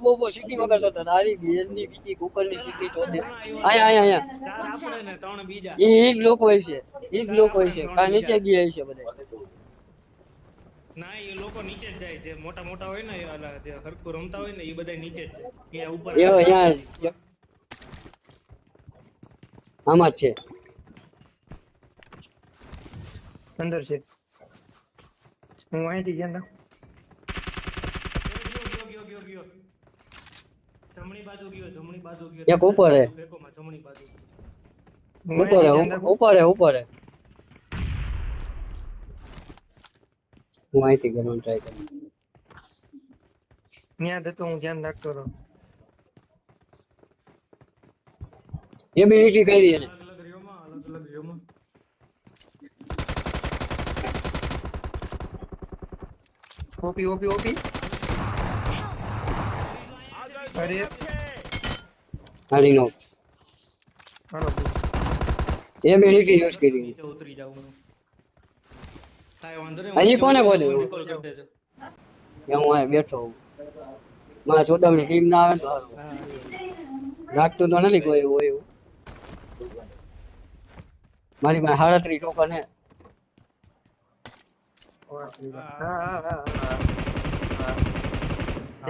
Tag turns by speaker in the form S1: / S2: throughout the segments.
S1: ઊભો બહુ સીટી વગર તો તારી બેનની બીજી કુકરની સીટી ચોદે આયા આયા આયા
S2: ચાર આપણે ને ત્રણ બીજા
S1: એ ઈ જ લોકો હોય છે. ઈ જ લોકો હોય છે. કા નીચે ગયા છે બધા
S2: ના એ લોકો નીચે જ જાય. જે મોટા મોટા હોય ને એ ઓલા જે રમતા હોય ને એ બધા નીચે જ જાય. ઉપર
S1: એ અહીંયા આમાં છે.
S3: અંદર છે. હું અહીંથી
S2: ગયો ગયો ગયો ગયો જમણી બાજુ ગયો જમણી બાજુ ગયો.
S1: એક ઉપર હે.
S2: જમણી બાજુ.
S3: હું
S1: ઉપર હે,
S3: ધ્યાન
S1: ઉપર હે, ઉપર હે. હું અહીંથી કરવાનું ટ્રાય કરું.
S3: ત્યાં તો હું ધ્યાન રાખતો રહું.
S1: એબિલિટી કરી એને.
S2: અલગ અલગ અલગ અલગ રીઓમાં
S3: ઓપી ઓપી ઓપી. અરે
S1: હારી નો
S3: હાલો
S1: એબિલિટી યુઝ કરી
S2: નીચે ઉતરી જાઉં હું કાંઈ વાંધો નહીં
S1: હજી કોને બોલ્યું? હું અહીં બેઠો હોઉં મારા ચોદામણી ટીમ ના આવે તો લાગતું તો નથી કોઈ એવું હોય એવું મારી પાસે સાડત્રીસ ટોકન હા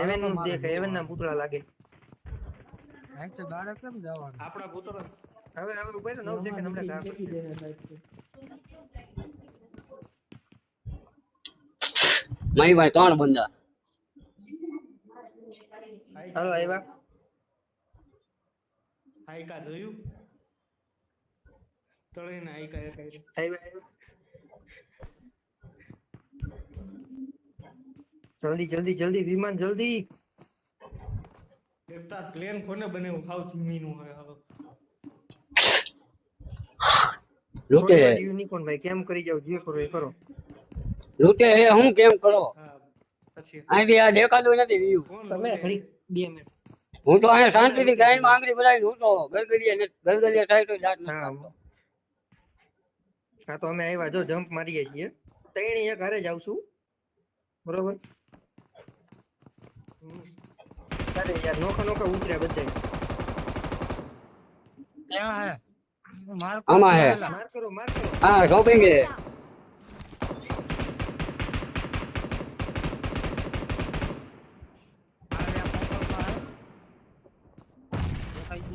S3: હેવનનું દેખ હેવન ના પૂતળા લાગે.
S2: આપણા પુત્ર
S3: હવે હવે ઊભો રહો, 9 સેકન્ડ હમણાં કામ.
S1: મારી પાસે ત્રણ બંદા.
S3: હાલો આવ્યા
S2: આયકા જોયું? તળીને આઈકા એક આયરી.
S3: આવ્યા જલ્દી જલ્દી જલ્દી વિમાન જલ્દી.
S2: દેવતા પ્લેન કોને બનાવ્યું? હાવ ધીમીનું હોય હાવ.
S1: લૂંટે હે
S3: યુનિકોર્ન ભાઈ કેમ કરી જાવ જે કરો એ કરો.
S1: લૂંટે હે હું કેમ કરો?
S2: પછી.
S1: અહીંથી આ દેખાતું નથી વ્યૂ.
S3: તમે? ઘડી બે મિનિટ.
S1: હું તો અહીંયા શાંતિથી ગાયમાં આંગળી બોલાવી હું તો ગલગલિયા ને ગલગલિયા થાય તો જાત નથી
S3: હા. હા તો અમે આવ્યા. જો જમ્પ મારીએ છીએ. ત્રણે એક હારે જ આવશું. બરોબર. અરે યાર નોખા નોખા ઉતર્યા બધા
S1: આમાં હે
S3: માર કરો માર કરો
S1: હા શોપિંગ હે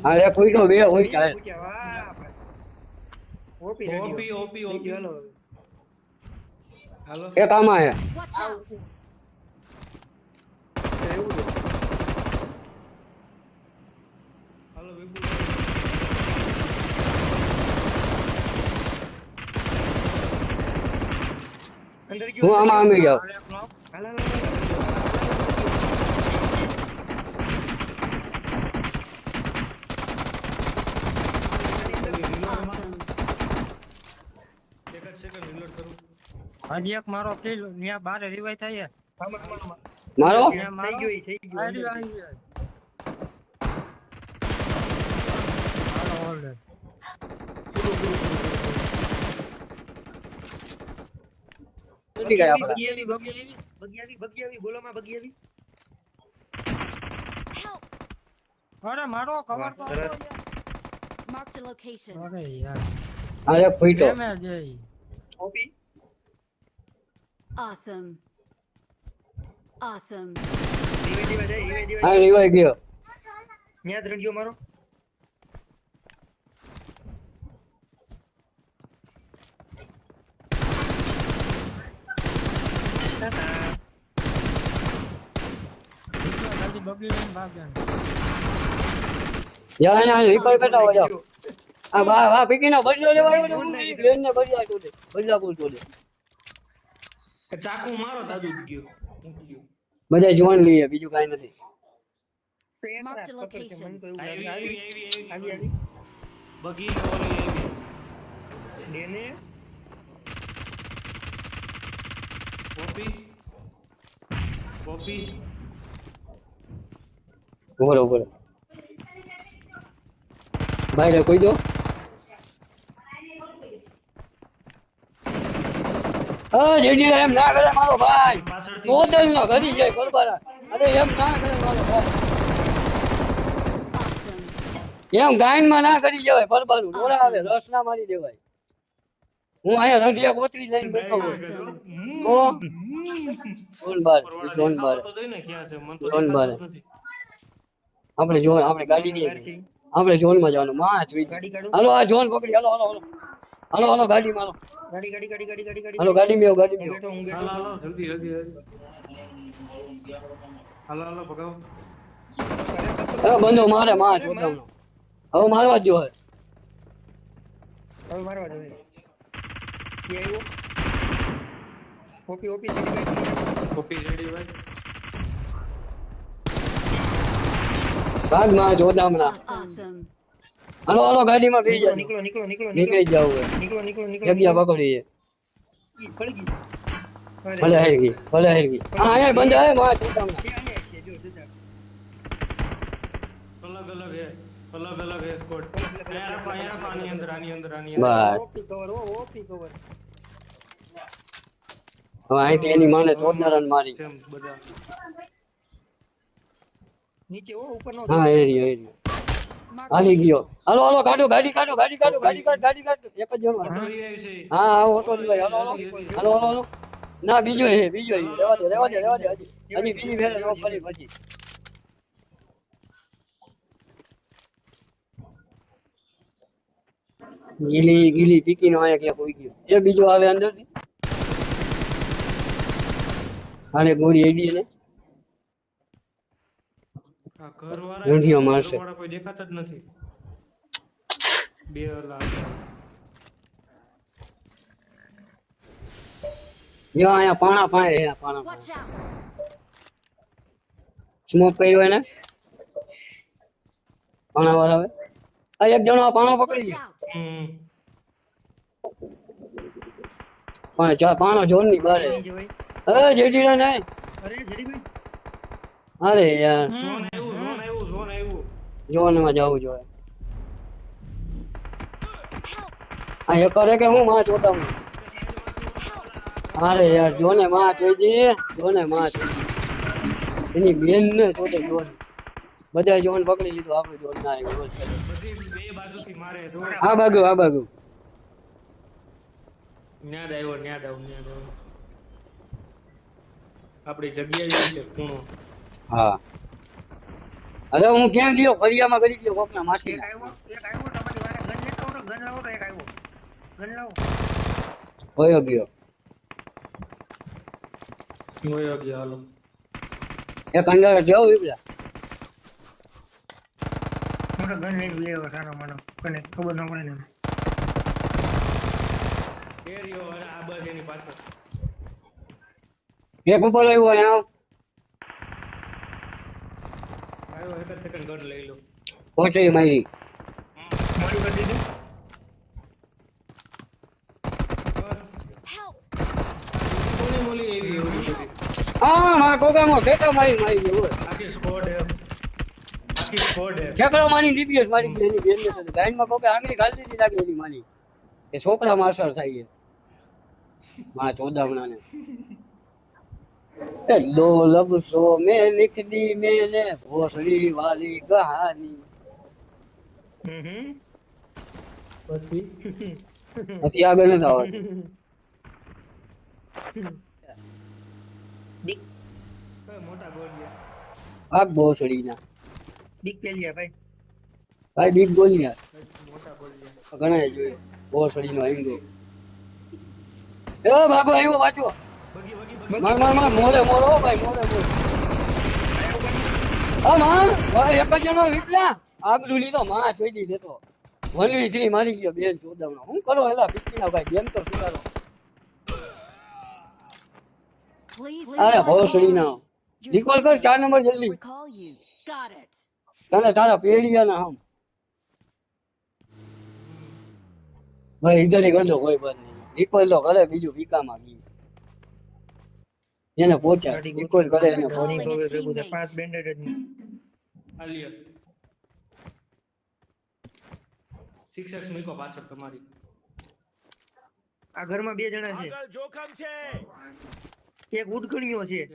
S1: હા એક ઉઈટો બે હોય ચાલે
S3: ઉતર્યા, વાહ ભાઈ. OP ready
S2: OP OP OP
S3: હાલો
S2: હાલો
S1: એક આમાં હે
S4: Watch out!
S3: તો એવું છે
S2: હાલો વિપુલ
S3: અંદર
S1: હું આમાં આમી જાઉં
S3: હાલ, હાલ, હાલ, હાલ.
S4: Awesome.
S2: એક જ સેકન્ડ આવી ગયો.
S5: હજી એક મારો કિલ ન્યા બારે રિવાઈ થાય
S3: આમાં, આમાં, આમાં.
S1: મારો
S3: થઈ ગયો થઈ ગયો
S5: આઈડી
S3: અંદર.
S5: આવી હાલો ઓલ્ડ
S1: તૂટી ગયા આપણા.
S3: બગી આવી, બગી આવી, બગી આવી, બગી આવી, બોલો માં બગી આવી.
S5: અરે મારો કવર તો
S4: માર્ક ધ location.
S5: અરે યાર
S1: હા ફૂટો
S5: ડેમેજ એ
S3: ઓપી.
S4: ઓસમ ઓસમ
S3: રીવાઈ.
S1: ગયો.
S3: ન્યા જ મારો.
S5: બગી લઈને ભાગ જાય
S1: અહીંયા રિકોલ કરતા હોય આ વાહ વાહ પીકી ના બદલો લેવા પ્લેન ને બદલા દે બદલા બોલતો દે
S2: ચાકુ મારો જાદુ ગયો.
S1: બધા જોન લઈએ બીજું કાઈ નથી.
S4: Marked a
S3: પકડ છે,
S1: ઉભરો બોલો ભાઈ કોઈ દો. હા એમ ના કરે મારો ભાઈ. ટોટલ નો ઘડી જાય બરબારા. અરે એમ ના કરે મારો ભાઈ. એમ ગાયનમાં ના કરી જવાય પરબારું ડોળા આવે રસ ના મારી દેવાય. હું અહીંયા રંધિયા કોતરી લઈને બેઠો તો જોન બાર જોન બાર.
S2: છે તો
S1: જોન બાર. આપણે જોન આપણે ગાડી નહીં આપણે જોનમાં જવાનું. માં જોઈ
S3: ગાડી કાઢો?
S1: હાલો આ જોન પકડી. હાલો હાલો હાલો. હાલો હાલો ગાડીમાં હાલો.
S3: ગાડી ગાડી ગાડી ગાડી ગાડી ગાડી.
S1: હાલો ગાડી મેં ગાડી
S3: હું
S1: મેં
S3: બેઠો હું બેઠો.
S2: હાલો હાલો જલ્દી જલ્દી હાલો હાલો ભગાવો.
S1: બંધો મારે માં જોતાનો હવે મારવા જ જો હવે.
S3: હવે મારવા દો કે આવ્યો? ઓપી ઓપી ગાડી.
S2: કોપી રેડી ભાઈ
S1: ભાગમાં જોતામણા
S4: Awesome.
S1: હાલો હાલો ગાડીમાં બેસી જાજો
S3: નીકળો નીકળો નીકળો
S1: નીકળી. જાવ
S3: નીકળો નીકળો નીકળો
S1: જગ્યા પકડી
S3: ઈ પડી ગઈ. અરે,
S1: ભલે હારી ગઈ ભલે હારી ગઈ. હા અહીંયા બંધ હે માં
S3: છે.
S2: અલગ અલગ હે અલગ અલગ હે સ્કોડ અહીંયા અહીંયા અંદર આની અંદર આની અંદર.
S1: બસ.
S3: ઓપી કવર ઓ ઓપી કવર
S1: હવે અહીંથી એની માને ચોદનારાને મારી.
S2: બધા.
S3: નીચે ઓ ઉપર નો
S1: હા એ રહ્યો એ રહ્યો. હાલી ગયો. હાલો હાલો કાઢો ગાડી કાઢો ગાડી કાઢો ગાડી કાઢ ગાડી કાઢ એક જ જણો.
S2: ઓટો
S1: હા હા ઓટો હાલો હાલો. હાલો હાલો હાલો. ના બીજો હે બીજો હે રેવા દે રેવા દે રેવા દે હજી. હજી બીજી વેરે નો ફરી પછી ગીલી ગીલી પીકી નો આયા ક્યાં કોઈ ગયો. એ બીજો આવે અંદરથી હાલે ગોળી એડી ને.
S2: આ
S1: મારશે.
S2: કોઈ દેખાતા જ નથી. બે
S1: જો અહીંયા પાણા પાય હે પાણા સ્મોક કર્યો એને? પાણા વાળા હવે. આ એક જણો આ પાણો પકડી ગયો. પણ ચા પાણો જોરની બારે. એ જેડીડા
S3: અરે જડીભાઈ
S1: અરે યાર
S2: ઝોન આવ્યું ઝોન આવ્યું ઝોન આવ્યું
S1: જવું જોઈએ. આ એક કરે કે હું માં જોતા હું? અરે યાર જોને માં જોઈ દે જોને માં જોઈ એની બેન ને જોતે જોન બધા જોન પકડી લીધું આપણે જોન ના આવ્યું આ બાજુ આ બાજુ.
S2: ન્યાદ આવ્યો ન્યાદ આવ્યો ન્યાદ આવ્યો આપણી જગ્યા જેવી છે ખૂણો.
S1: હા. અરે હું ક્યાં ગયો? ફરિયામાં કરી ગયો કોકના માસી
S3: એક આવ્યો એક આવ્યો તમારી વારે ગન લેતો આવતો ગન લાવો તો એક આવ્યો. ગન લાવો.
S1: હોયો ગયો.
S2: વયો ગયો હાલો.
S1: એક અંદર જવું વિપલા
S3: મોટો ગન લઈને લઈ સારો મને. કોને ખબર ન પડે ને
S2: એ આ બસ એની પાછળ.
S1: એક ઉપર આવ્યો અહીંયા
S2: આવ્યો
S1: પહોંચી મારી હા, મારા કોકામાં ઠેકા મારી મારી ગયો
S2: આખી સ્કોડ હે
S1: મારી ડીપીએસ મારી માની. એ છોકરામાં અસર થાય છે. મારા ચોદામણા ને એ લો લબસો મેં लिख दी मैंने भोसड़ी वाली कहानी
S3: હમ હમ
S2: પછી
S1: પછી આગળ નથી આવડતું
S3: બીક
S2: કઈ મોટા ગોળિયા
S1: ભાગ ભોસડી ના
S3: બીક પેલિયા ભાઈ
S1: ભાઈ બીક બોલી યાર
S2: મોટા ગોળિયા
S1: ઘણા જોઈએ ભોસડી નો હિંગો એ બાબુ આવ્યો પાછો
S2: બગી બગી બગી
S1: માર માર માર મોરે મોરો ભાઈ મોરે મોરે. હા માં ભાઈ એક જણો વિપલા આગલું લીધો માં જોઈ દી લેતો. વનવી મારી ગયો બેન ચોદામણો હું કરો એલા પીકી ના ભાઈ બેન તો સુધારો. અરે ભોસડી ના.
S4: Body.
S1: કર, ચાર નંબર જલ્દી. તને તારા પેડિયા ના હમ. ભાઈ ઇધર કર દો કોઈ બસ નહીં. રિકોલ તો કરે બીજું પીકામાં ગયું એને પહોંચ્યા રિકોલ કરે એને
S3: છે પાંચ બેન્ડેડ જ નહીં.
S2: આલિયા મૂકો પાછળ તમારી.
S3: આ ઘરમાં બે જણા છે. એક જોખમ છે.
S2: એક ઉડકણીઓ જોઉં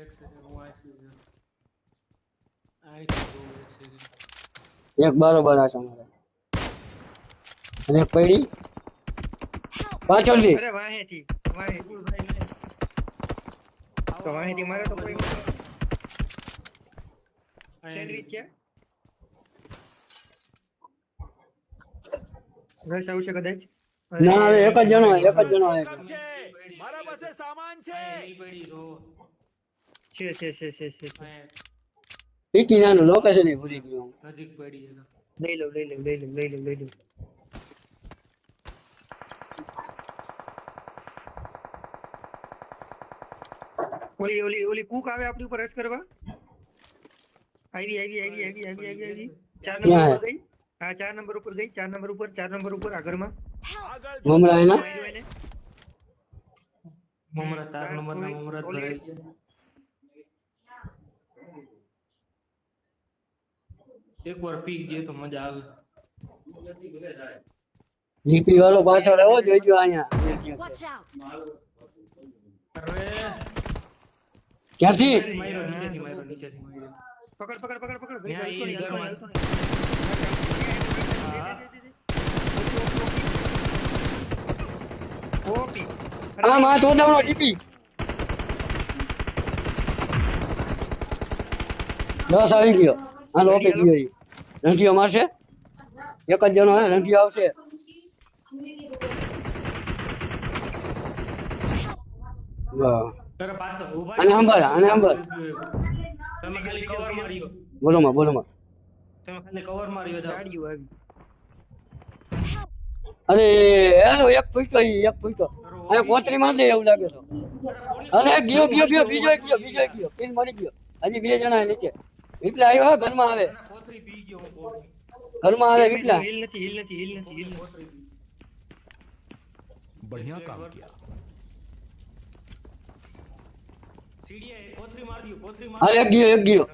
S2: એક
S1: બરોબર આ તમારે અને પડી. પાછળથી.
S3: અરે વાહેથી વાહેથી. તો વાહેથી મારે તો કોઈ સેન્ડવિચ છે? રસ આવશે કદાચ?
S1: ના હવે એક જ જણો એક જ જણો આવે
S6: મારા પાસે સામાન છે.
S3: છે છે છે છે છે છે.
S1: પીકી નાનું લોકેશન એ ભૂલી ગયો હું.
S2: નજીક પડી
S3: લઈ લઉં લઈ લઉં લઈ લઉં લઈ લઉં લઈ લઉં. ઓલી ઓલી ઓલી કુક આવે આપણી ઉપર રસ કરવા? આવી આવી આવી આવી આવી આવી આવી. ચાર નંબર ઉપર ગઈ? હા ચાર નંબર ઉપર ગઈ ચાર નંબર ઉપર ચાર નંબર ઉપર આગળમાં
S6: આગળ
S1: મમરા એના?
S2: મમરા ચાર નંબર
S3: ના
S2: મમરા ભરાઈ ગયા. એકવાર પીક જે તો મજા આવે.
S1: જીપી વાળો પાછળ આવો જોઈજો અહીંયા.
S2: અરે.
S1: ક્યાંથી
S3: પકડ પકડ પકડ પકડ. ઓપી.
S1: આ માં ચોદાવનો બસ આવી ગયો. હા ઓપે ગયો ઈ. રંગીઓ મારશે? એક જ જણો હે રંગીઓ આવશે. વાહ.
S2: તારે પાછળ ઊભા
S1: અને સાંભળ, અને સાંભળ.
S2: તમે ખાલી કવર માર્યો
S1: બોલો માં બોલો માં
S2: તમે ખાલી કવર માર્યો.
S3: ગાડીઓ આવી.
S1: અરે હેલો એક ફૂટો એક ફૂટો અને કોતરી માં દે એવું લાગે તો અને ગયો ગયો ગયો બીજો ગયો બીજો ગયો પિન મરી ગયો હજી બે જણા નીચે વિપલા આવ્યો ઘરમાં આવે
S2: કોતરી પી ગયો.
S1: ઘરમાં આવે વિપલા
S3: હિલ નથી હિલ નથી હિલ નથી હિલ બઢિયા
S2: કામ પી.
S1: હાલ એક ગયો ગયો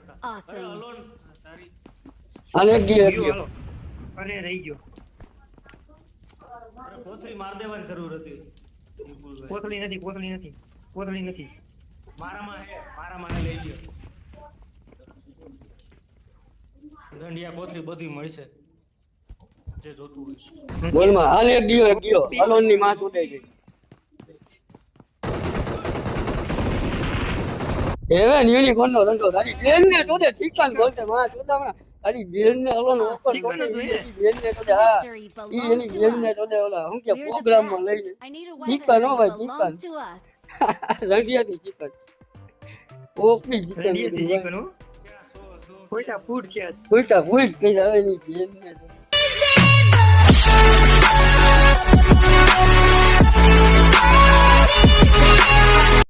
S1: હાલ એક ગયો એક
S3: ગયો,
S1: ગયો
S3: અરે રહી ગયો.
S2: કોથળી માર દેવાની જરૂર હતી.
S3: કોથળી નથી કોથળી નથી કોથળી નથી.
S2: મારામાં હે મારામાં લઈ લ્યો. દંડિયા કોથળી બધી મળશે. જે જોતું હોય.
S1: બોલમાં હાલ એક ગયો એક ગયો અલોનની માં છૂટાઈ ગઈ એવે યુનિકોર્ન નો ધંધો બેન ને તો તે બેન ને ઓલો નો ઓપન બેન ને તો હા. એની બેન ને તો
S4: પ્રોગ્રામમાં
S1: લઈને ઠીકાન હો
S4: રંડિયા
S1: ની ચિકન ઓપી ચિકન
S3: ચિકન હો?